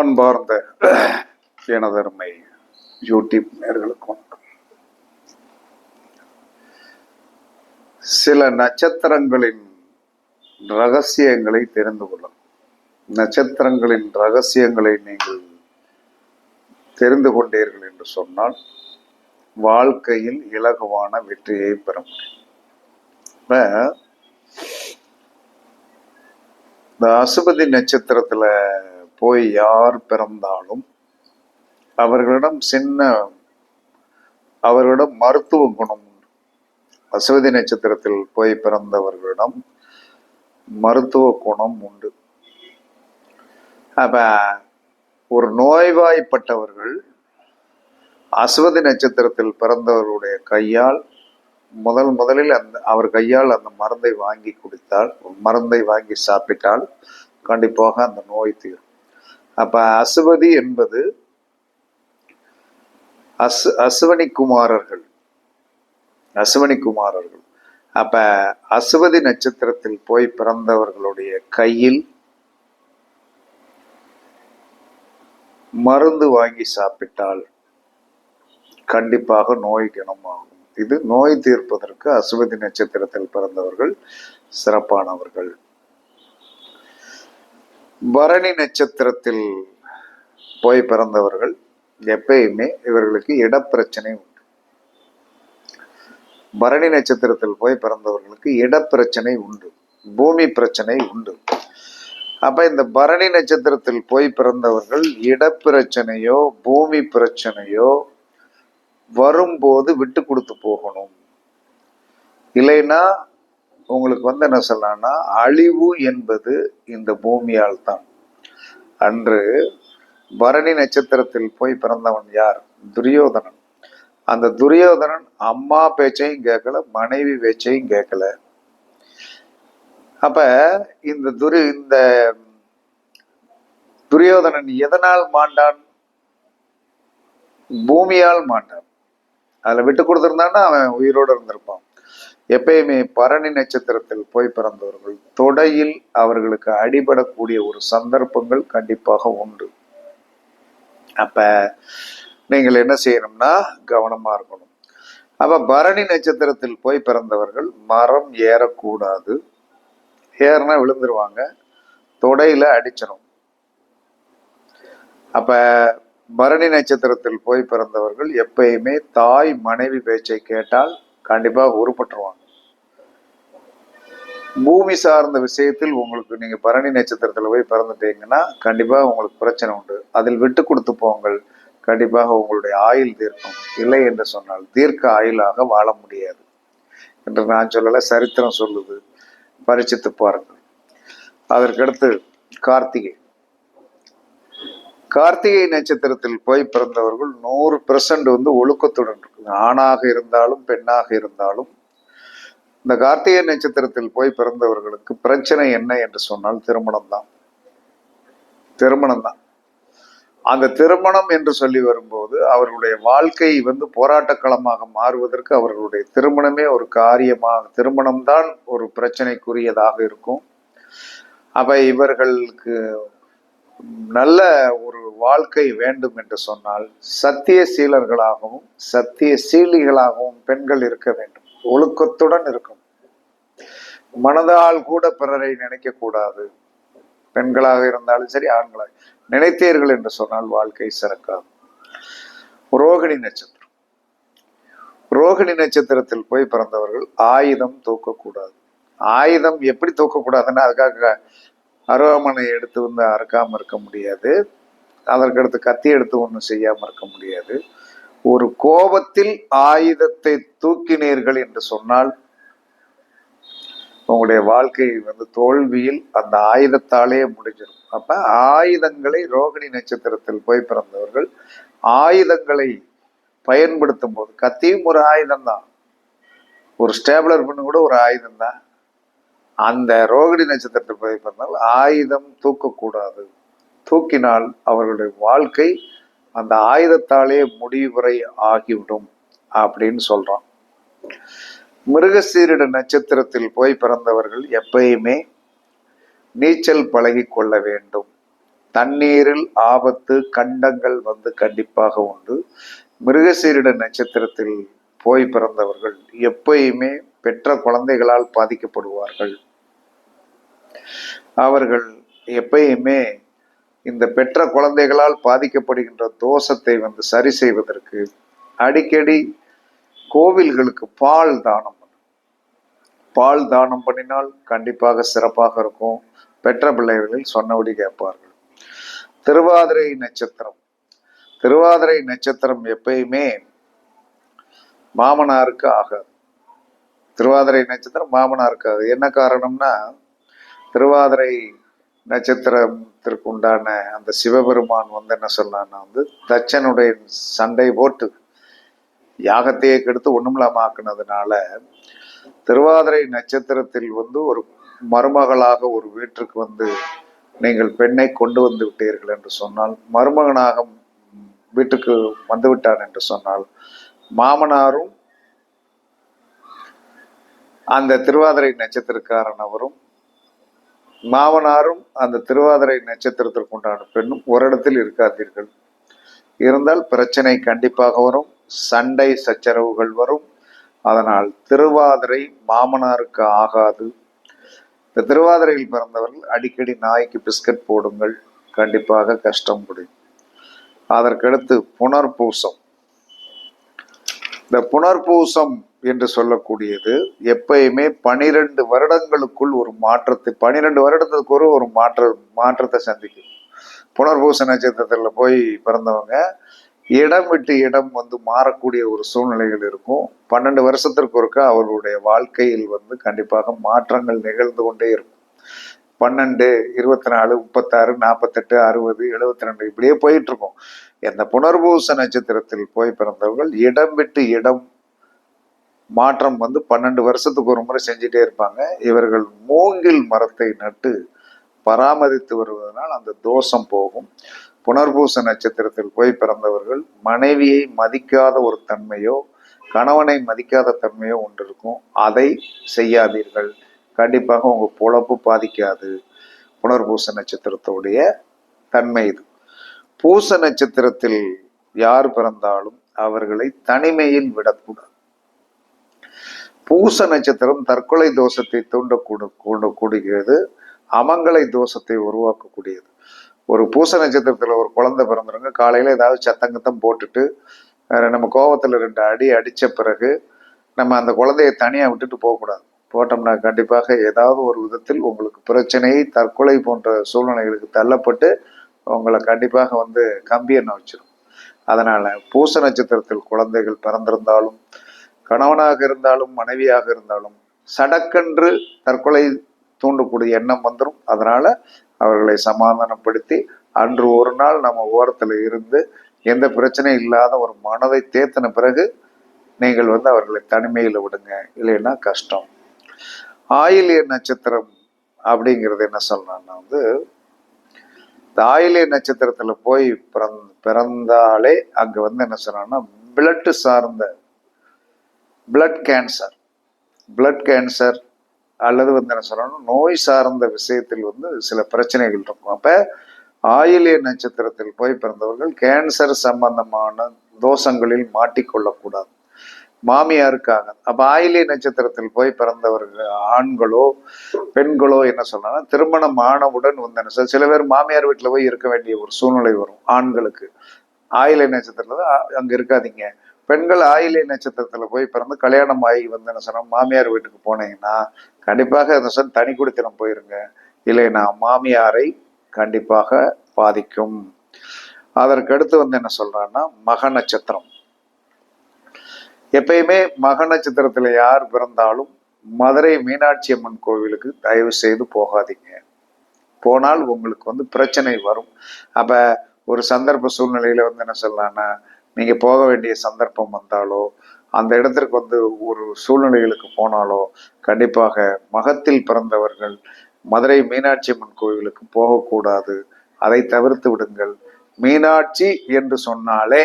அன்பார்ந்த எனதருமை யூடியூப் நேர்களுக்கு வணக்கம். சில நட்சத்திரங்களின் ரகசியங்களை தெரிந்து கொள்ளும் நட்சத்திரங்களின் ரகசியங்களை நீங்கள் தெரிந்து கொண்டீர்கள் என்று சொன்னால் வாழ்க்கையில் இலகுவான வெற்றியை பெற முடியும். இந்த அசுபதி நட்சத்திரத்தில் போய் யார் பிறந்தாலும் அவர்களிடம் சின்ன அவர்களிடம் மருத்துவ குணம் உண்டு அசுவதி நட்சத்திரத்தில் போய் பிறந்தவர்களிடம் மருத்துவ குணம் உண்டு. அப்ப ஒரு நோய்வாய்ப்பட்டவர்கள் அசுவதி நட்சத்திரத்தில் பிறந்தவர்களுடைய கையால் முதல் முதலில் அந்த அவர் கையால் அந்த மருந்தை வாங்கி குடித்தால் மருந்தை வாங்கி சாப்பிட்டால் கண்டிப்பாக அந்த நோய் தீரும். அப்ப அசுவதி என்பது அசு அசுவனி குமாரர்கள். அசுவனி குமாரர்கள். அப்ப அசுவதி நட்சத்திரத்தில் போய் பிறந்தவர்களுடைய கையில் மருந்து வாங்கி சாப்பிட்டால் கண்டிப்பாக நோய் குணமாகும். இது நோய் தீர்ப்பதற்கு அசுவதி நட்சத்திரத்தில் பிறந்தவர்கள் சிறப்பானவர்கள். பரணி நட்சத்திரத்தில் போய் பிறந்தவர்கள் எப்பயுமே இவர்களுக்கு இடப்பிரச்சனை உண்டு. பரணி நட்சத்திரத்தில் போய் பிறந்தவர்களுக்கு இடப்பிரச்சனை உண்டு. பூமி பிரச்சனை உண்டு. அப்ப இந்த பரணி நட்சத்திரத்தில் போய் பிறந்தவர்கள் இடப்பிரச்சனையோ பூமி பிரச்சனையோ வரும்போது விட்டு கொடுத்து போகணும். இல்லைன்னா உங்களுக்கு வந்து என்ன சொல்லலாம்னா அழிவு என்பது இந்த பூமியால் தான். அன்று பரணி நட்சத்திரத்தில் போய் பிறந்தவன் யார்? துரியோதனன். அந்த துரியோதனன் அம்மா பேச்சையும் கேட்கல மனைவி பேச்சையும் கேட்கல. அப்ப இந்த துரி இந்த துரியோதனன் எதனால் மாண்டான்? பூமியால் மாண்டான். அதில் விட்டு கொடுத்துருந்தான்னா அவன் உயிரோடு இருந்திருப்பான். எப்பயுமே பரணி நட்சத்திரத்தில் போய் பிறந்தவர்கள் தொடையில் அவர்களுக்கு அடிபடக்கூடிய ஒரு சந்தர்ப்பங்கள் கண்டிப்பாக உண்டு. அப்ப நீங்கள் என்ன செய்யணும்னா கவனமா இருக்கணும். அப்ப பரணி நட்சத்திரத்தில் போய் பிறந்தவர்கள் மரம் ஏறக்கூடாது. ஏறினா விழுந்துருவாங்க. தொடையில அடிச்சிடும் அப்ப பரணி நட்சத்திரத்தில் போய் பிறந்தவர்கள் எப்பயுமே தாய் மனைவி பேச்சை கேட்டால் கண்டிப்பாக உருப்பட்டுருவாங்க. பூமி சார்ந்த விஷயத்தில் உங்களுக்கு நீங்க பரணி நட்சத்திரத்துல போய் பிறந்துட்டீங்கன்னா கண்டிப்பாக உங்களுக்கு பிரச்சனை உண்டு. அதில் விட்டு கொடுத்து போங்கள். கண்டிப்பாக உங்களுடைய ஆயுள் தீர்க்கும். இல்லை என்று சொன்னால் தீர்க்க ஆயுளாக வாழ முடியாது. என்று நான் சொல்லலை சரித்திரம் சொல்லுது. பரிச்சித்து பாருங்கள். அதற்கடுத்து கார்த்திகை. கார்த்திகை நட்சத்திரத்தில் போய் பிறந்தவர்கள் நூறு பெர்சன்ட் வந்து ஒழுக்கத்துடன் இருக்குது ஆணாக இருந்தாலும் பெண்ணாக இருந்தாலும் இந்த கார்த்திகை நட்சத்திரத்தில் போய் பிறந்தவர்களுக்கு பிரச்சனை என்ன என்று சொன்னால் திருமணம் தான் திருமணம் தான் அந்த திருமணம் என்று சொல்லி வரும்போது அவர்களுடைய வாழ்க்கை வந்து போராட்டக்களமாக மாறுவதற்கு அவர்களுடைய திருமணமே ஒரு காரியமாக திருமணம் தான் ஒரு பிரச்சனைக்குரியதாக இருக்கும். அப்ப இவர்களுக்கு நல்ல ஒரு வாழ்க்கை வேண்டும் என்று சொன்னால் சத்தியசீலர்களாகவும் சத்தியசீலிகளாகவும் பெண்கள் இருக்க வேண்டும். ஒழுக்கத்துடன் இருக்கும். மனதால் கூட பிறரை நினைக்க கூடாது. பெண்களாக இருந்தாலும் சரி ஆண்களாக. நினைத்தீர்கள் என்று சொன்னால் வாழ்க்கை சிறக்காது. ரோகிணி நட்சத்திரம். ரோகிணி நட்சத்திரத்தில் போய் பிறந்தவர்கள் ஆயுதம் தூக்கக்கூடாது. ஆயுதம் எப்படி தூக்கக்கூடாதுன்னா அதுக்காக அருவாமனை எடுத்து வந்து அறுக்காம இருக்க முடியாது. அதற்கடுத்து கத்தி எடுத்து ஒன்றும் செய்யாம இருக்க முடியாது. ஒரு கோபத்தில் ஆயுதத்தை தூக்கினீர்கள் என்று சொன்னால் உங்களுடைய வாழ்க்கை வந்து தோல்வியில் அந்த ஆயுதத்தாலே முடிஞ்சிடும். அப்ப ஆயுதங்களை ரோகிணி நட்சத்திரத்தில் போய் பிறந்தவர்கள் ஆயுதங்களை பயன்படுத்தும் போது கத்தியும் ஒரு ஆயுதம் தான் ஒரு ஸ்டேபிளர் பண்ணு கூட ஒரு ஆயுதம் தான் அந்த ரோகிணி நட்சத்திரத்தில் போய் பிறந்தால் ஆயுதம் தூக்கக்கூடாது. தூக்கினால் அவர்களுடைய வாழ்க்கை அந்த ஆயுதத்தாலே முடிவுரை ஆகிவிடும் அப்படின்னு சொல்றான். மிருகசீரிட நட்சத்திரத்தில் போய் பிறந்தவர்கள் எப்பயுமே நீச்சல் பழகி கொள்ள வேண்டும். தண்ணீரில் ஆபத்து கண்டங்கள் வந்து கண்டிப்பாக உண்டு. மிருகசீரிட நட்சத்திரத்தில் போய் பிறந்தவர்கள் எப்பயுமே பெற்ற குழந்தைகளால் பாதிக்கப்படுவார்கள். அவர்கள் எப்பயுமே இந்த பெற்ற குழந்தைகளால் பாதிக்கப்படுகின்ற தோஷத்தை வந்து சரி செய்வதற்கு அடிக்கடி கோவில்களுக்கு பால் தானம் பால் தானம் பண்ணினால் கண்டிப்பாக சிறப்பாக இருக்கும். பெற்ற பிள்ளைகளில் சொன்னபடி கேட்பார்கள். திருவாதிரை நட்சத்திரம். திருவாதிரை நட்சத்திரம் எப்பயுமே மாமனாருக்கு ஆகாது. திருவாதிரை நட்சத்திரம் மாமனாருக்கு ஆகாது. என்ன காரணம்னா திருவாதிரை நட்சத்திரத்திற்கு உண்டான அந்த சிவபெருமான் வந்து என்ன சொன்னான்னா வந்து தச்சனுடைய சண்டை போட்டு யாகத்தையே கெடுத்து ஒண்ணுமில்லாம ஆக்குனதுனால திருவாதிரை நட்சத்திரத்தில் வந்து ஒரு மருமகளாக ஒரு வீட்டிற்கு வந்து நீங்கள் பெண்ணை கொண்டு வந்து விட்டீர்கள் என்று சொன்னால் மருமகனாக வீட்டுக்கு வந்துவிட்டான் என்று சொன்னால் மாமனாரும் அந்த திருவாதிரை நட்சத்திரக்காரன் அவரும் மாமனாரும் அந்த திருவாதிரை நட்சத்திரத்திற்கு உண்டான பெண்ணும் ஒரு இடத்தில் இருக்காதீர்கள். இருந்தால் பிரச்சனை கண்டிப்பாக வரும். சண்டை சச்சரவுகள் வரும். அதனால் திருவாதிரை மாமனாருக்கு ஆகாது. இந்த திருவாதிரையில் பிறந்தவர்கள் அடிக்கடி நாய்க்கு பிஸ்கட் போடுங்கள். கண்டிப்பாக கஷ்டம் முடியும். அதற்கடுத்து புனர்பூசம். இந்த புனர்பூசம் என்று சொல்லக்கூடியது. எப்பயுமே பனிரெண்டு வருடங்களுக்குள் ஒரு மாற்றத்தை பனிரெண்டு வருடத்துக்கு ஒரு ஒரு மாற்ற மாற்றத்தை சந்திக்கும். புனர்பூச நட்சத்திரத்தில் போய் பிறந்தவங்க இடம் விட்டு இடம் வந்து மாறக்கூடிய ஒரு சூழ்நிலைகள் இருக்கும். பன்னெண்டு வருஷத்திற்கு ஒருக்கா அவர்களுடைய வாழ்க்கையில் வந்து கண்டிப்பாக மாற்றங்கள் நிகழ்ந்து கொண்டே இருக்கும். பன்னெண்டு இருபத்தி நாலு முப்பத்தாறு நாற்பத்தெட்டு அறுபது எழுபத்தி ரெண்டு இப்படியே போயிட்டு இருக்கும். இந்த புனர்பூச நட்சத்திரத்தில் போய் பிறந்தவர்கள் இடம் விட்டு இடம் மாற்றம் வந்து பன்னெண்டு வருஷத்துக்கு ஒரு முறை செஞ்சுட்டே இருப்பாங்க. இவர்கள் மூங்கில் மரத்தை நட்டு பராமரித்து வருவதனால் அந்த தோஷம் போகும். புனர்பூச நட்சத்திரத்தில் போய் பிறந்தவர்கள் மனைவியை மதிக்காத ஒரு தன்மையோ கணவனை மதிக்காத தன்மையோ ஒன்று இருக்கும் அதை செய்யாதீர்கள். கண்டிப்பாக உங்க பொழப்பு பாதிக்காது. புனர்பூச நட்சத்திரத்துடைய தன்மை இது. பூச நட்சத்திரத்தில் யார் பிறந்தாலும் அவர்களை தனிமையில் விடக்கூடாது. பூச நட்சத்திரம் தற்கொலை தோஷத்தை தூண்டக்கூட கூடுகிறது. அமங்கலை தோஷத்தை உருவாக்கக்கூடியது. ஒரு பூச நட்சத்திரத்தில் ஒரு குழந்தை பிறந்துருங்க காலையில ஏதாவது சத்தங்கத்தம் போட்டுட்டு நம்ம கோவத்துல ரெண்டு அடி அடித்த பிறகு நம்ம அந்த குழந்தைய தனியாக விட்டுட்டு போகக்கூடாது. போட்டோம்னா கண்டிப்பாக ஏதாவது ஒரு விதத்தில் உங்களுக்கு பிரச்சனை தற்கொலை போன்ற சூழ்நிலைகளுக்கு தள்ளப்பட்டு உங்களை கண்டிப்பாக வந்து கம்பி எண்ணெய் வச்சிடும் அதனால் பூச நட்சத்திரத்தில் குழந்தைகள் பிறந்திருந்தாலும் கணவனாக இருந்தாலும் மனைவியாக இருந்தாலும் சடக்கென்று தற்கொலை தூண்டக்கூடிய எண்ணம் வந்துடும் அதனால அவர்களை சமாதானப்படுத்தி அன்று ஒரு நாள் நம்ம ஓரத்தில் இருந்து எந்த பிரச்சனையும் இல்லாத ஒரு மனதை தேத்தின பிறகு நீங்கள் வந்து அவர்களை தனிமையில் விடுங்க. இல்லைன்னா கஷ்டம். ஆயிலிய நட்சத்திரம் அப்படிங்கிறது என்ன சொல்லணும்னா வந்து இந்த ஆயிலிய நட்சத்திரத்தில் போய் பிறந் பிறந்தாலே அங்கே வந்து என்ன சொன்னான்னா பிளட்டு சார்ந்த பிளட் கேன்சர் பிளட் கேன்சர் அல்லது வந்து என்ன சொல்லணும் நோய் சார்ந்த விஷயத்தில் வந்து சில பிரச்சனைகள் இருக்கும். அப்ப ஆயிலிய நட்சத்திரத்தில் போய் பிறந்தவர்கள் கேன்சர் சம்பந்தமான தோஷங்களில் மாட்டிக்கொள்ளக்கூடாது. மாமியாருக்காக. அப்போ ஆயிலிய நட்சத்திரத்தில் போய் பிறந்தவர்கள் ஆண்களோ பெண்களோ என்ன சொல்லலாம் திருமணம் ஆனவுடன் வந்து என்ன சில பேர் மாமியார் வீட்டில் போய் இருக்க வேண்டிய ஒரு சூழ்நிலை வரும் ஆண்களுக்கு. ஆயிலை நட்சத்திரத்துல அங்கே அங்க இருக்காதீங்க. பெண்கள் ஆயிலை நட்சத்திரத்துல போய் பிறந்து கல்யாணம் ஆகி வந்து என்ன சொன்னா மாமியார் வீட்டுக்கு போனீங்கன்னா கண்டிப்பாக என்ன சொன்ன தனி குடித்தனம் போயிருங்க. இல்லைன்னா மாமியாரை கண்டிப்பாக பாதிக்கும். அதற்கடுத்து வந்து என்ன சொல்றான்னா மக நட்சத்திரம். எப்பயுமே மக நட்சத்திரத்துல யார் பிறந்தாலும் மதுரை மீனாட்சி அம்மன் கோவிலுக்கு தயவு செய்து போகாதீங்க. போனால் உங்களுக்கு வந்து பிரச்சனை வரும். அப்ப ஒரு சந்தர்ப்ப சூழ்நிலையில வந்து என்ன சொல்லலாம்னா நீங்க போக வேண்டிய சந்தர்ப்பம் வந்தாலோ அந்த இடத்திற்கு வந்து ஒரு சூழ்நிலைகளுக்கு போனாலோ கண்டிப்பாக மகத்தில் பிறந்தவர்கள் மதுரை மீனாட்சி அம்மன் கோவிலுக்கு போகக்கூடாது. அதை தவிர்த்து விடுங்கள். மீனாட்சி என்று சொன்னாலே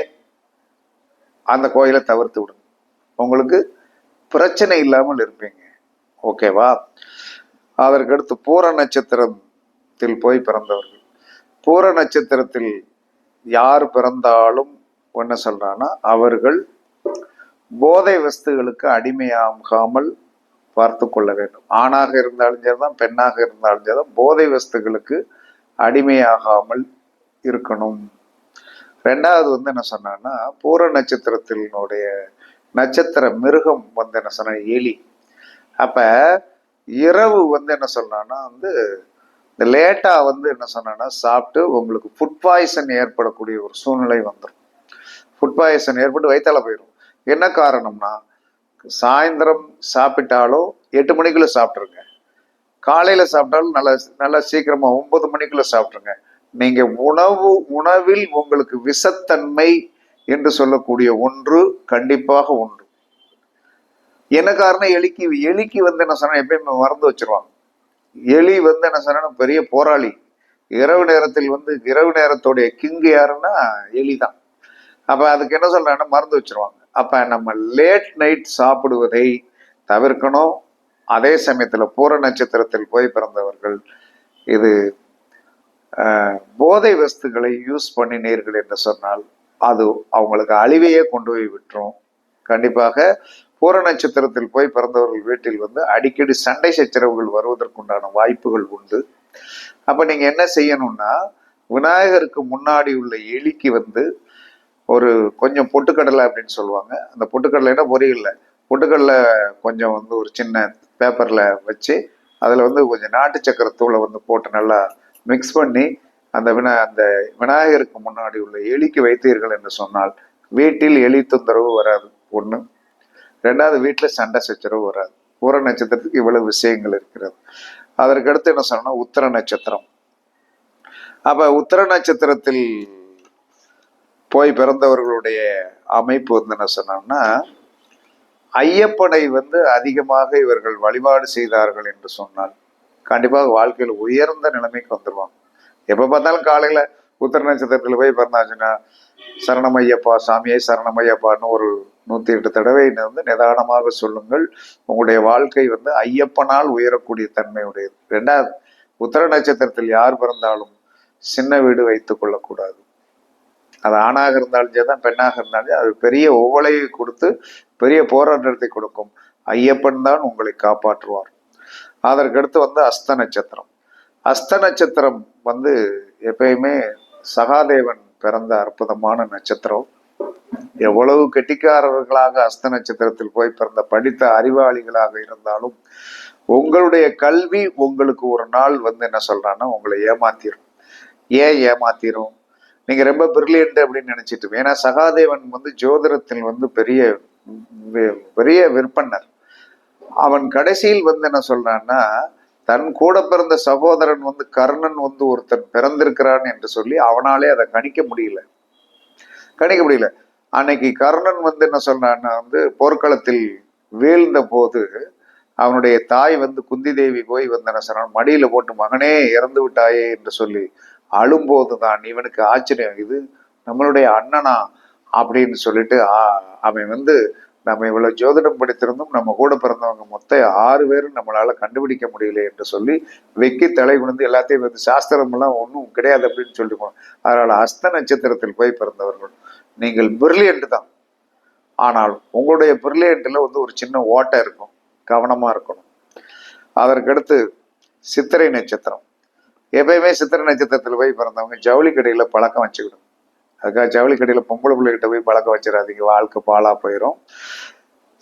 அந்த கோயிலை தவிர்த்து விடுங்க. உங்களுக்கு பிரச்சனை இல்லாமல் இருப்பீங்க. ஓகேவா அதற்கடுத்து பூர நட்சத்திரத்தில் போய் பிறந்தவர்கள். பூர நட்சத்திரத்தில் யார் பிறந்தாலும் என்ன சொல்கிறான்னா அவர்கள் போதை வஸ்துகளுக்கு அடிமையாகாமல் பார்த்து கொள்ள வேண்டும். ஆணாக இருந்தாலும் சரிதான் பெண்ணாக இருந்தாலும் சரிதான் போதை வஸ்துகளுக்கு அடிமையாகாமல் இருக்கணும். ரெண்டாவது வந்து என்ன சொன்னான்னா பூர நட்சத்திரத்தினுடைய நட்சத்திர மிருகம் வந்து என்ன சொன்ன எலி. அப்போ இரவு வந்து என்ன சொன்னான்னா வந்து இந்த லேட்டாக வந்து என்ன சொன்னான்னா சாப்பிட்டு உங்களுக்கு ஃபுட் பாய்சன் ஏற்படக்கூடிய ஒரு சூழ்நிலை வந்துடும் ஃபுட் பாய்சன் ஏற்பட்டு வயிற்றால போயிடும் என்ன காரணம்னா சாயந்தரம் சாப்பிட்டாலும் எட்டு மணிக்குள்ள சாப்பிட்ருங்க காலையில் சாப்பிட்டாலும் நல்லா நல்லா சீக்கிரமாக ஒன்பது மணிக்குள்ள சாப்பிட்ருங்க நீங்கள் உணவு உணவில் உங்களுக்கு விஷத்தன்மை என்று சொல்லக்கூடிய ஒன்று கண்டிப்பாக உண்டு. என்ன காரணம்? எலிக்கு எலிக்கு வந்து என்ன சொன்னா எப்பயுமே மறந்து வச்சிருவாங்க. எலி வந்து என்ன சொன்னா பெரிய போராளி. இரவு நேரத்தில் வந்து இரவு நேரத்துடைய கிங்கு யாருன்னா எலி தான் அப்போ அதுக்கு என்ன சொல்கிறாங்கன்னா மறந்து வச்சிருவாங்க. அப்போ நம்ம லேட் நைட் சாப்பிடுவதை தவிர்க்கணும். அதே சமயத்தில் பூர நட்சத்திரத்தில் போய் பிறந்தவர்கள் இது போதை வஸ்துகளை யூஸ் பண்ணினீர்கள் என்று சொன்னால் அது அவங்களுக்கு அழிவையே கொண்டு போய் விட்டுரும். கண்டிப்பாக பூர நட்சத்திரத்தில் போய் பிறந்தவர்கள் வீட்டில் வந்து அடிக்கடி சண்டை சச்சரவுகள் வருவதற்குண்டான வாய்ப்புகள் உண்டு. அப்போ நீங்கள் என்ன செய்யணும்னா விநாயகருக்கு முன்னாடி உள்ள எலிக்கு வந்து ஒரு கொஞ்சம் பொட்டுக்கடலை அப்படின்னு சொல்லுவாங்க. அந்த பொட்டுக்கடலைன்னா பொரியல்ல. பொட்டுக்கடலை கொஞ்சம் வந்து ஒரு சின்ன பேப்பரில் வச்சு அதில் வந்து கொஞ்சம் நாட்டு சக்கரை தூளை வந்து போட்டு நல்லா மிக்ஸ் பண்ணி அந்த வினா அந்த விநாயகருக்கு முன்னாடி உள்ள எலிக்கு வைத்தீர்கள் என்று சொன்னால் வீட்டில் எலி தொந்தரவு வராது. ஒன்று ரெண்டாவது வீட்டில் சண்டை சச்சரவு வராது. பூர நட்சத்திரத்துக்கு இவ்வளவு விஷயங்கள் இருக்கிறது. அதற்கடுத்து என்ன சொன்னா உத்தர நட்சத்திரம். அப்போ உத்தர நட்சத்திரத்தில் போய் பிறந்தவர்களுடைய அமைப்பு வந்து என்ன சொன்னோம்னா ஐயப்பனை வந்து அதிகமாக இவர்கள் வழிபாடு செய்தார்கள் என்று சொன்னால் கண்டிப்பாக வாழ்க்கையில் உயர்ந்த நிலைமைக்கு வந்துடுவாங்க எப்போ பார்த்தாலும் காலையில் உத்தர நட்சத்திரத்தில் போய் பிறந்தாச்சுன்னா சரணமையப்பா சாமியை சரணமையப்பான்னு ஒரு நூற்றி எட்டு தடவை வந்து நிதானமாக சொல்லுங்கள். உங்களுடைய வாழ்க்கை வந்து ஐயப்பனால் உயரக்கூடிய தன்மையுடையது. ரெண்டாவது உத்தர நட்சத்திரத்தில் யார் பிறந்தாலும் சின்ன வீடு வைத்துக் கொள்ளக்கூடாது. அது ஆணாக இருந்தாலும் சரிதான் பெண்ணாக இருந்தாலும் சரி, அது பெரிய ஓவலையை கொடுத்து பெரிய போராட்டத்தை கொடுக்கும். ஐயப்பன் தான் உங்களை காப்பாற்றுவார். அதற்கடுத்து வந்து அஸ்த நட்சத்திரம். அஸ்த நட்சத்திரம் வந்து எப்பயுமே சகாதேவன் பிறந்த அற்புதமான நட்சத்திரம். எவ்வளவு கெட்டிக்காரர்களாக அஸ்த நட்சத்திரத்தில் போய் பிறந்த படித்த அறிவாளிகளாக இருந்தாலும் உங்களுடைய கல்வி உங்களுக்கு ஒரு நாள் வந்து என்ன சொல்றான்னா உங்களை ஏமாத்திரும். ஏன் ஏமாத்திரும்? நீங்க ரொம்ப பிரில்லியன்ட் அப்படின்னு நினைச்சிட்டு ஏன்னா சகாதேவன் வந்து ஜோதிடத்தில் வந்து பெரிய பெரிய விற்பனர் அவன் கடைசியில் வந்து என்ன சொல்றான்னா தன் கூட பிறந்த சகோதரன் வந்து கர்ணன் வந்து ஒருத்தன் பிறந்திருக்கிறான் என்று சொல்லி அவனாலே அதை கணிக்க முடியல. கணிக்க முடியல. அன்னைக்கு கர்ணன் வந்து என்ன சொல்றான்னா வந்து போர்க்களத்தில் வீழ்ந்த போது அவனுடைய தாய் வந்து குந்தி தேவி போய் வந்து என்ன சொன்னான் மடியில போட்டு மகனே இறந்து விட்டாயே என்று சொல்லி அழும்போது தான் இவனுக்கு ஆச்சரியம். இது நம்மளுடைய அண்ணனா அப்படின்னு சொல்லிட்டு அவன் வந்து நம்ம இவ்வளவு ஜோதிடம் படித்திருந்தும் நம்ம கூட பிறந்தவங்க மொத்தம் ஆறு பேரும் நம்மளால கண்டுபிடிக்க முடியல என்று சொல்லி வெக்கி தலை குனிந்து எல்லாத்தையும் வந்து சாஸ்திரம் எல்லாம் ஒன்றும் கிடையாது அப்படின்னு சொல்லி போனோம் அதனால அஸ்த நட்சத்திரத்தில் போய் பிறந்தவர்கள். நீங்கள் பிரில்லியன்ட் தான். ஆனால் உங்களுடைய பிரில்லியன்ட்ல வந்து ஒரு சின்ன ஓட்டை இருக்கும். கவனமா இருக்கணும். அதற்கடுத்து சித்திரை நட்சத்திரம். எப்பயுமே சித்திரை நட்சத்திரத்தில் போய் பிறந்தவங்க ஜவுளி கடையில் பழக்கம் வச்சுக்கணும் அதுக்காக ஜவுளி கடையில் பொம்பளை பிள்ளைகிட்ட போய் பழக்கம் வச்சிடாதீங்க வாழ்க்கை பாலாக போயிடும்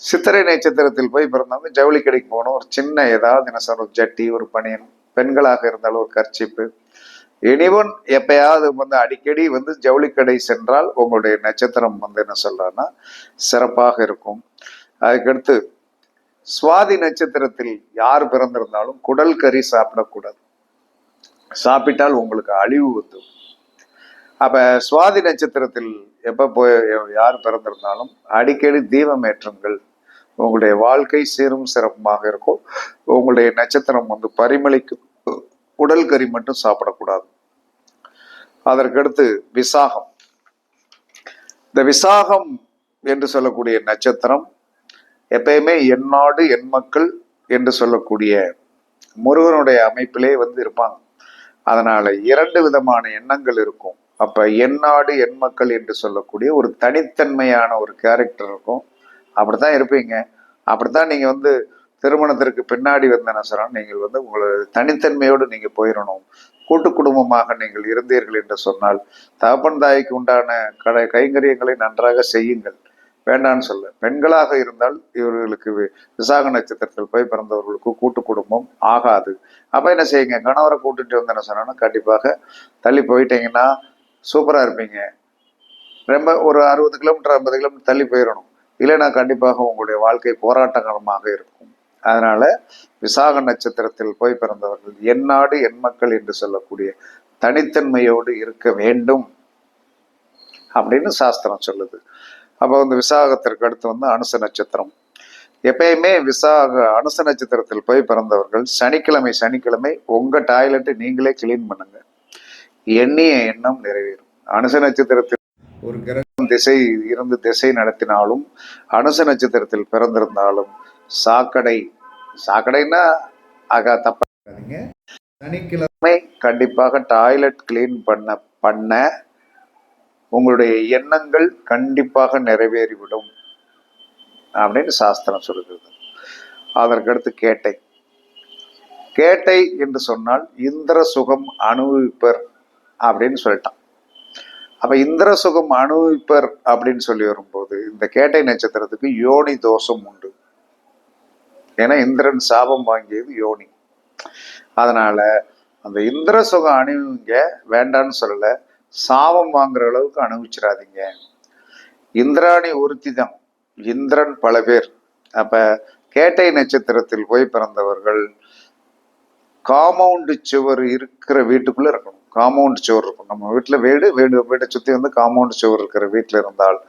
சித்திரை நட்சத்திரத்தில் போய் பிறந்தவங்க ஜவுளி கடைக்கு போகணும். ஒரு சின்ன ஏதாவது என்ன சொல்ற ஒரு ஜட்டி ஒரு பனியன் பெண்களாக இருந்தாலும் ஒரு கர்ச்சிப்பு. எனிவன் எப்பயாவது வந்து அடிக்கடி வந்து ஜவுளி கடை சென்றால் உங்களுடைய நட்சத்திரம் வந்து என்ன சொல்றான்னா சிறப்பாக இருக்கும். அதுக்கடுத்து சுவாதி நட்சத்திரத்தில் யார் பிறந்திருந்தாலும் குடல் கறி சாப்பிடக்கூடாது. சாப்பிட்டால் உங்களுக்கு அழிவு வந்துடும் அப்ப சுவாதி நட்சத்திரத்தில் எப்ப போய் யார் பிறந்திருந்தாலும் அடிக்கடி தீபமேற்றங்கள் உங்களுடைய வாழ்க்கை சீரும் சிறப்புமாக இருக்கும். உங்களுடைய நட்சத்திரம் வந்து பரிமளிக்கும். உடல் கறி மட்டும் சாப்பிடக்கூடாது. அதற்கடுத்து விசாகம். இந்த விசாகம் என்று சொல்லக்கூடிய நட்சத்திரம் எப்பயுமே என் நாடு என் மக்கள் என்று சொல்லக்கூடிய முருகனுடைய அமைப்பிலே வந்து இருப்பாங்க. அதனால இரண்டு விதமான எண்ணங்கள் இருக்கும். அப்ப என்னாடு என் மக்கள் என்று சொல்லக்கூடிய ஒரு தனித்தன்மையான ஒரு கேரக்டர் இருக்கும். அப்படித்தான் இருப்பீங்க. அப்படித்தான் நீங்க வந்து திருமணத்திற்கு பின்னாடி வந்த நசரம் நீங்கள் வந்து உங்களை தனித்தன்மையோடு நீங்க போயிடணும் கூட்டு குடும்பமாக நீங்கள் இருந்தீர்கள் என்று சொன்னால் தகப்பன் தாய்க்கு உண்டான கடை கைங்கரியங்களை நன்றாக செய்யுங்கள். வேண்டான்னு சொல்ல பெண்களாக இருந்தால் இவர்களுக்கு விசாக நட்சத்திரத்தில் போய் பிறந்தவர்களுக்கு கூட்டு குடும்பம் ஆகாது. அப்போ என்ன செய்யுங்க? கணவரை கூட்டுட்டு வந்து என்ன சொன்னா கண்டிப்பாக தள்ளி போயிட்டீங்கன்னா சூப்பராக இருப்பீங்க. ரொம்ப ஒரு அறுபது கிலோமீட்டர் ஐம்பது கிலோமீட்டர் தள்ளி போயிடணும் இல்லைன்னா கண்டிப்பாக உங்களுடைய வாழ்க்கை போராட்டகரமாக இருக்கும். அதனால விசாக நட்சத்திரத்தில் போய் பிறந்தவர்கள் எந்நாடு என் மக்கள் என்று சொல்லக்கூடிய தனித்தன்மையோடு இருக்க வேண்டும் அப்படின்னு சாஸ்திரம் சொல்லுது. அப்போ வந்து விசாகத்திற்கு அடுத்து வந்து அனுச நட்சத்திரம். எப்பயுமே விசாக அனுச நட்சத்திரத்தில் போய் பிறந்தவர்கள் சனிக்கிழமை சனிக்கிழமை உங்கள் டாய்லெட்டை நீங்களே கிளீன் பண்ணுங்க. எண்ணிய எண்ணம் நிறைவேறும். அனுச நட்சத்திரத்தில் ஒரு கிரகம் திசை இருந்து திசை நடத்தினாலும் அனுச நட்சத்திரத்தில் பிறந்திருந்தாலும் சாக்கடை சாக்கடைன்னா ஆகா தப்பாதீங்க சனிக்கிழமை கண்டிப்பாக டாய்லெட் கிளீன் பண்ண பண்ண உங்களுடைய எண்ணங்கள் கண்டிப்பாக நிறைவேறிவிடும் அப்படின்னு சாஸ்திரம் சொல்லுகிறது. அதற்கடுத்து கேட்டை. கேட்டை என்று சொன்னால் இந்திர சுகம் அனுபவிப்பர் அப்படின்னு சொல்லிட்டான். அப்ப இந்திர சுகம் அனுபவிப்பர் அப்படின்னு சொல்லி வரும்போது இந்த கேட்டை நட்சத்திரத்துக்கு யோனி தோஷம் உண்டு. ஏன்னா இந்திரன் சாபம் வாங்கியது யோனி. அதனால அந்த இந்திர சுகம் அணிவிங்க வேண்டான்னு சொல்லலை. சாபம் வாங்குற அளவுக்கு அனுபவிச்சிடாதீங்க இந்திராணி ஒருத்தி தான் இந்திரன் பல பேர். அப்ப கேட்டை நட்சத்திரத்தில் போய் பிறந்தவர்கள் காம்பவுண்டு சுவர் இருக்கிற வீட்டுக்குள்ள இருக்கணும். காம்பவுண்ட் சுவர் இருக்கும். நம்ம வீட்டுல வீடு வீடு வீட்டை சுத்தி வந்து காம்பவுண்ட் சுவர் இருக்கிற வீட்டில் இருந்தால்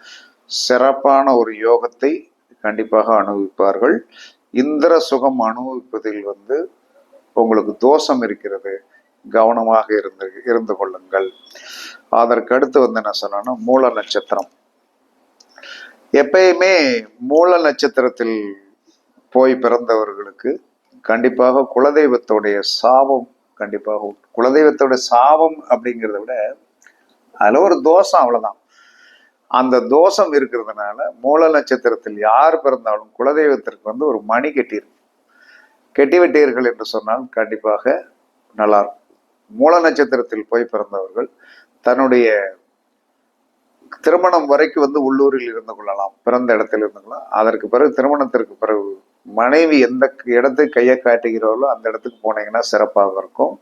சிறப்பான ஒரு யோகத்தை கண்டிப்பாக அனுபவிப்பார்கள். இந்திர சுகம் அனுபவிப்பதில் வந்து உங்களுக்கு தோஷம் இருக்கிறது. கவனமாக இருந்து இருந்து கொள்ளுங்கள். அதற்கு அடுத்து வந்து என்ன சொன்னா மூல நட்சத்திரம். எப்பயுமே மூல நட்சத்திரத்தில் போய் பிறந்தவர்களுக்கு கண்டிப்பாக குலதெய்வத்தோடைய சாபம் கண்டிப்பாக குலதெய்வத்தோட சாபம் அப்படிங்கிறத விட அதில் ஒரு தோஷம் அவ்வளோதான் அந்த தோஷம் இருக்கிறதுனால மூல நட்சத்திரத்தில் யார் பிறந்தாலும் குலதெய்வத்திற்கு வந்து ஒரு மணி கட்டியிருக்கு கெட்டி விட்டீர்கள் என்று சொன்னால் கண்டிப்பாக நல்லா இருக்கும் மூல நட்சத்திரத்தில் போய் பிறந்தவர்கள் தன்னுடைய திருமணம் வரைக்கும் வந்து உள்ளூரில் இருந்து கொள்ளலாம் பிறந்த இடத்தில் இருந்து கொள்ளலாம். அதற்கு பிறகு திருமணத்திற்கு பிறகு மனைவி எந்த இடத்துக்கு கையை காட்டுகிறார்களோ அந்த இடத்துக்கு போனீங்கன்னா சிறப்பாக இருக்கும்.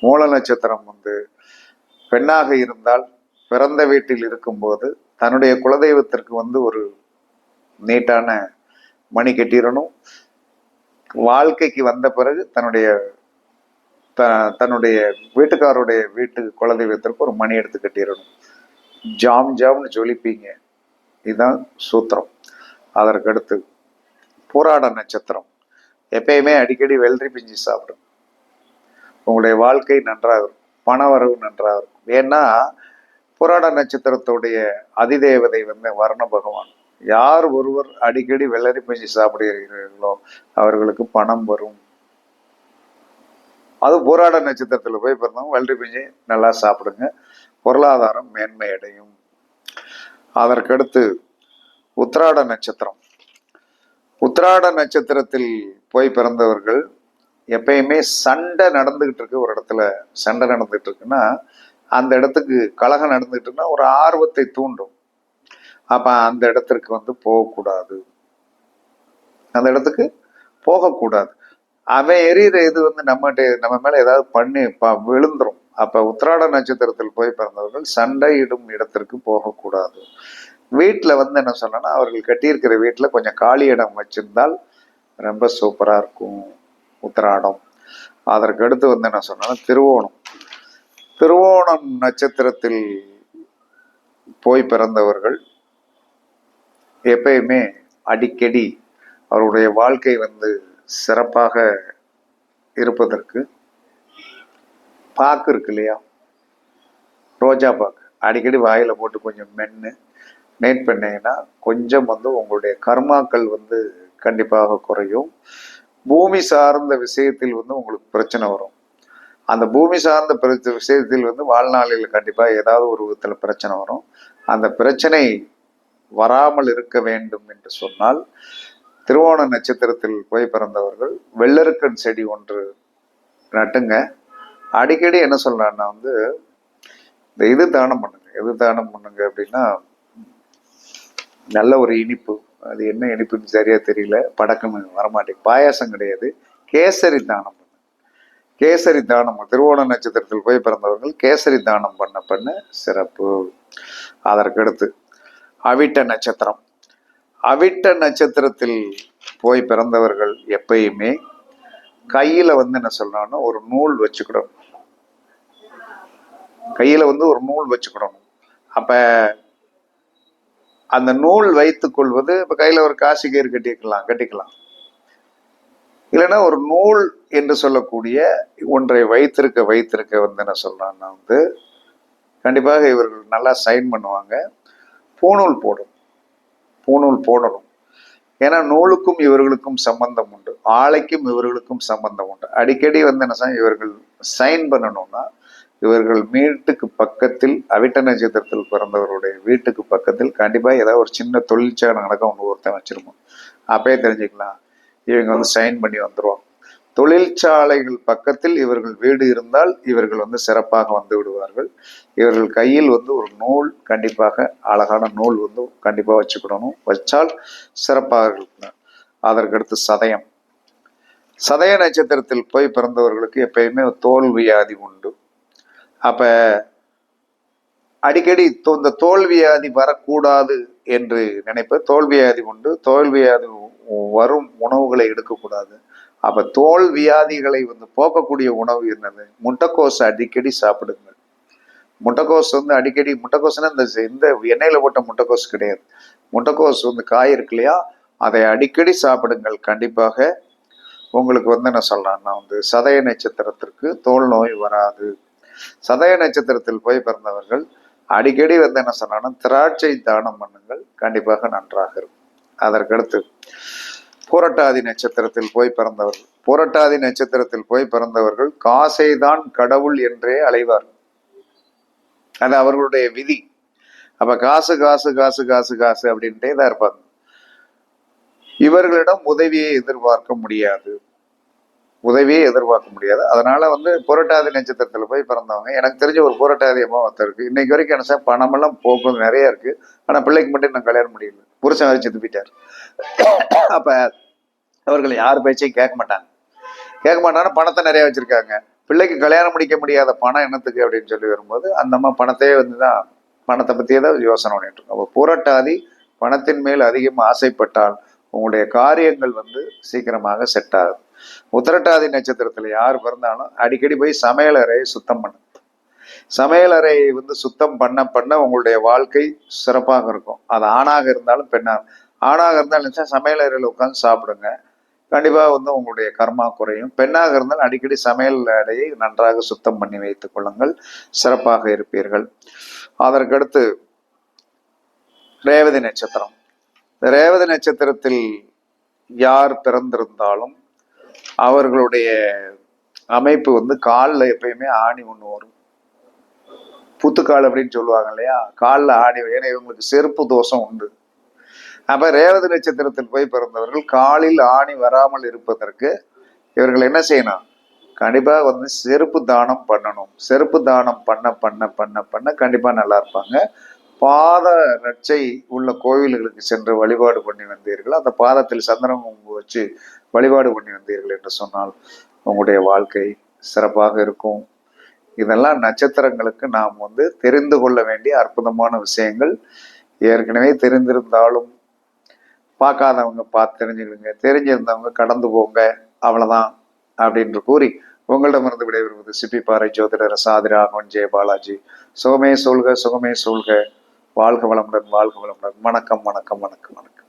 மூல நட்சத்திரம் வந்து பெண்ணாக இருந்தால் பிறந்த வீட்டில் இருக்கும்போது தன்னுடைய குலதெய்வத்திற்கு வந்து ஒரு நீட்டான மணி கட்டிடணும். வாழ்க்கைக்கு வந்த பிறகு தன்னுடைய த தன்னுடைய வீட்டுக்காரருடைய வீட்டு குலதெய்வத்திற்கு ஒரு மணி எடுத்து கட்டிடணும். ஜாம் ஜாம்னு ஜொலிப்பீங்க இதுதான் சூத்திரம். அதற்கடுத்து போராட நட்சத்திரம். எப்பயுமே அடிக்கடி வெள்ளரி பிஞ்சு சாப்பிடும். உங்களுடைய வாழ்க்கை நன்றாக இருக்கும். பண வரவு நன்றாக இருக்கும். ஏன்னா புராட நட்சத்திரத்துடைய அதிதேவதை வந்து வர்ண பகவான். யார் ஒருவர் அடிக்கடி வெள்ளரி பிஞ்சு சாப்பிடுகிறீர்களோ அவர்களுக்கு பணம் வரும். அது போராட நட்சத்திரத்தில் போய் பிறந்தவங்க வள்ளி பிஞ்சு நல்லா சாப்பிடுங்க. பொருளாதாரம் மேன்மை அடையும். அதற்கடுத்து உத்திராட நட்சத்திரம். உத்திராட நட்சத்திரத்தில் போய் பிறந்தவர்கள் எப்பயுமே சண்டை நடந்துகிட்டு இருக்கு. ஒரு இடத்துல சண்டை நடந்துகிட்டு இருக்குன்னா அந்த இடத்துக்கு கலகம் நடந்துகிட்டு இருக்குன்னா ஒரு ஆர்வத்தை தூண்டும். அப்ப அந்த இடத்திற்கு வந்து போகக்கூடாது. அந்த இடத்துக்கு போகக்கூடாது. அவன் எரியிற இது வந்து நம்மகிட்ட நம்ம மேல ஏதாவது பண்ணி ப- விழுந்துரும். அப்ப உத்திராட நட்சத்திரத்தில் போய் பிறந்தவர்கள் சண்டையிடும் இடத்திற்கு போகக்கூடாது. வீட்டில் வந்து என்ன சொன்னா அவர்கள் கட்டியிருக்கிற வீட்டில் கொஞ்சம் காலி இடம் வச்சிருந்தால் ரொம்ப சூப்பராக இருக்கும் உத்திராடம். அதற்கு அடுத்து வந்து என்ன சொன்னா திருவோணம். திருவோணம் நட்சத்திரத்தில் போய் பிறந்தவர்கள் எப்பயுமே அடிக்கடி அவருடைய வாழ்க்கை வந்து சிறப்பாக இருப்பதற்கு பாக்கு இருக்கு இல்லையா? ரோஜா பாக்கு. அடிக்கடி வாயில் போட்டு கொஞ்சம் மென்று நேட் பண்ணீங்கன்னா கொஞ்சம் வந்து உங்களுடைய கர்மாக்கள் வந்து கண்டிப்பாக குறையும். பூமி சார்ந்த விஷயத்தில் வந்து உங்களுக்கு பிரச்சனை வரும். அந்த பூமி சார்ந்த பிரச்ச விஷயத்தில் வந்து வாழ்நாளில் கண்டிப்பாக ஏதாவது ஒரு விதத்தில் பிரச்சனை வரும். அந்த பிரச்சனை வராமல் இருக்க வேண்டும் என்று சொன்னால் திருவோண நட்சத்திரத்தில் போய் பிறந்தவர்கள் வெள்ளருக்கன் செடி ஒன்று நட்டுங்க. அடிக்கடி என்ன சொல்றான்னா வந்து இந்த இது தானம் பண்ணுங்க எது தானம் பண்ணுங்க அப்படின்னா நல்ல ஒரு இனிப்பு. அது என்ன இனிப்புன்னு சரியா தெரியல படக்குன்னு வரமாட்டேங்குது. பாயாசம் கிடையாது. கேசரி தானம் பண்ணு கேசரி தானம் திருவோண நட்சத்திரத்தில் போய் பிறந்தவர்கள் கேசரி தானம் பண்ண பண்ண சிறப்பு. அதற்கடுத்து அவிட்ட நட்சத்திரம். அவிட்ட நட்சத்திரத்தில் போய் பிறந்தவர்கள் எப்பயுமே கையில் வந்து என்ன சொல்லணும்னா ஒரு நூல் வச்சுக்கிடணும். கையில் வந்து ஒரு நூல் வச்சுக்கிடணும். அப்போ அந்த நூல் வைத்துக் கொள்வது இப்போ கையில் ஒரு காசு கயிறு கட்டிக்கலாம் கட்டிக்கலாம். இல்லைன்னா ஒரு நூல் என்று சொல்லக்கூடிய ஒன்றை வைத்திருக்க வைத்திருக்க வந்து என்ன சொல்கிறான்னா வந்து கண்டிப்பாக இவர்கள் நல்லா சைன் பண்ணுவாங்க. பூநூல் போடும். பூணூல் போடணும். ஏன்னா நூலுக்கும் இவர்களுக்கும் சம்பந்தம் உண்டு. ஆலைக்கும் இவர்களுக்கும் சம்பந்தம் உண்டு. அடிக்கடி வந்து என்ன இவர்கள் சைன் பண்ணணும்னா இவர்கள் வீட்டுக்கு பக்கத்தில் அவிட்ட நட்சத்திரத்தில் பிறந்தவருடைய வீட்டுக்கு பக்கத்தில் கண்டிப்பாக ஏதாவது ஒரு சின்ன தொழிற்சாலை நடக்க ஒன்று ஒருத்தன் வச்சிருப்போம் அப்பயே தெரிஞ்சுக்கலாம். இவங்க வந்து சைன் பண்ணி வந்துடுவாங்க தொழிற்சாலைகள் பக்கத்தில் இவர்கள் வீடு இருந்தால் இவர்கள் வந்து சிறப்பாக வந்து விடுவார்கள். இவர்கள் கையில் வந்து ஒரு நூல் கண்டிப்பாக அழகான நூல் வந்து கண்டிப்பாக வச்சுக்கிடணும். வச்சால் சிறப்பாக இருக்கும். அதற்கடுத்து சதயம். சதய நட்சத்திரத்தில் போய் பிறந்தவர்களுக்கு எப்பயுமே தோல் வியாதி உண்டு. அப்போ அடிக்கடி தோ- இந்த தோல்வியாதி வரக்கூடாது என்று நினைப்ப தோல்வியாதி உண்டு. தோல்வியாதி வரும் உணவுகளை எடுக்கக்கூடாது. அப்ப தோல் வியாதிகளை வந்து போக்கக்கூடிய உணவு என்னது? முட்டைக்கோஸ் அடிக்கடி சாப்பிடுங்கள். முட்டைக்கோஸ் வந்து அடிக்கடி முட்டைக்கோஸ்னா இந்த இந்த எண்ணெயில போட்ட முட்டைக்கோஸ் கிடையாது. முட்டைக்கோஸ் வந்து காய் இருக்கு இல்லையா? அதை அடிக்கடி சாப்பிடுங்கள். கண்டிப்பாக உங்களுக்கு வந்து என்ன சொல்றேன்னா வந்து சதய நட்சத்திரத்திற்கு தோல் நோய் வராது. சதய நட்சத்திரத்தில் போய் பிறந்தவர்கள் அடிக்கடி வந்து என்ன சொன்னாங்கன்னா திராட்சை தானம் பண்ணுங்கள். கண்டிப்பாக நன்றாக இருக்கும். அதற்கடுத்து புரட்டாதி நட்சத்திரத்தில் போய் பிறந்தவர்கள். புரட்டாதி நட்சத்திரத்தில் போய் பிறந்தவர்கள் காசைதான் கடவுள் என்றே அலைவார் அது அவர்களுடைய விதி. அப்ப காசு காசு காசு காசு காசு அப்படின்ட்டே தான் இருப்பாங்க. இவர்களிடம் உதவியை எதிர்பார்க்க முடியாது. உதவியே எதிர்பார்க்க முடியாது. அதனால வந்து புரட்டாதி நட்சத்திரத்தில் போய் பிறந்தவங்க எனக்கு தெரிஞ்ச ஒரு புரட்டாதி அம்மா ஒருத்தர் இருக்கு. இன்னைக்கு வரைக்கும் என்ன சார் பணமெல்லாம் போக்குவரத்து நிறைய இருக்கு. ஆனால் பிள்ளைக்கு மட்டும் இன்னும் கல்யாணம் முடியல புருஷன் வரை செத்து போயிட்டார். அப்ப அவர்கள் யார் பேச்சையும் கேட்க மாட்டாங்க. கேட்க மாட்டாங்க பணத்தை நிறைய வச்சிருக்காங்க. பிள்ளைக்கு கல்யாணம் முடிக்க முடியாத பணம் என்னத்துக்கு அப்படின்னு சொல்லி வரும்போது அந்த அம்மா பணத்தையே வந்து தான் பணத்தை பற்றியே தான் யோசனை பண்ணிட்டு இருக்கோம் அப்போ புரட்டாதி பணத்தின் மேல் அதிகமாக ஆசைப்பட்டால் உங்களுடைய காரியங்கள் வந்து சீக்கிரமாக செட் ஆகுது. உத்திரட்டாதி நட்சத்திரத்துல யார் பிறந்தாலும் அடிக்கடி போய் சமையலறையை சுத்தம் பண்ணு. சமையலறை வந்து சுத்தம் பண்ண பண்ண உங்களுடைய வாழ்க்கை சிறப்பாக இருக்கும். அது ஆணாக இருந்தாலும் பெண்ணாக ஆணாக இருந்தாலும் நினைச்சா சமையல் உட்காந்து சாப்பிடுங்க. கண்டிப்பாக வந்து உங்களுடைய கர்மா குறையும். பெண்ணாக இருந்தால் அடிக்கடி சமையல் அடையை நன்றாக சுத்தம் பண்ணி வைத்துக் கொள்ளுங்கள். சிறப்பாக இருப்பீர்கள். அதற்கடுத்து ரேவதி நட்சத்திரம். ரேவதி நட்சத்திரத்தில் யார் பிறந்திருந்தாலும் அவர்களுடைய அமைப்பு வந்து காலில் எப்பயுமே ஆணி ஒன்று வரும். புத்துக்கால் அப்படின்னு சொல்லுவாங்க இல்லையா? காலில் ஆடி ஏன்னா இவங்களுக்கு செருப்பு தோஷம் உண்டு. அப்போ ரேவதி நட்சத்திரத்தில் போய் பிறந்தவர்கள் காலில் ஆணி வராமல் இருப்பதற்கு இவர்கள் என்ன செய்யணும்? கண்டிப்பாக வந்து செருப்பு தானம் பண்ணணும். செருப்பு தானம் பண்ண பண்ண பண்ண பண்ண கண்டிப்பாக நல்லா இருப்பாங்க. பாத ரட்சை உள்ள கோவில்களுக்கு சென்று வழிபாடு பண்ணி வந்தீர்கள். அந்த பாதத்தில் சந்திரன் வச்சு வழிபாடு பண்ணி வந்தீர்கள் என்று சொன்னால் உங்களுடைய வாழ்க்கை சிறப்பாக இருக்கும். இதெல்லாம் நட்சத்திரங்களுக்கு நாம் வந்து தெரிந்து கொள்ள வேண்டிய அற்புதமான விஷயங்கள். ஏற்கனவே தெரிந்திருந்தாலும் பார்க்காதவங்க பார்த்து தெரிஞ்சுக்கிடுங்க. தெரிஞ்சிருந்தவங்க கடந்து போங்க. அவ்வளோதான் அப்படின்னு கூறி உங்களிடமிருந்து விடைபெறுவது சிப்பிப்பாறை ஜோதிடர் சாதிராகவன் ஜெய பாலாஜி. சுகமே சொல்க சுகமே சொல்க வாழ்க வளமுடன் வாழ்க வளமுடன். வணக்கம் வணக்கம் வணக்கம் வணக்கம்.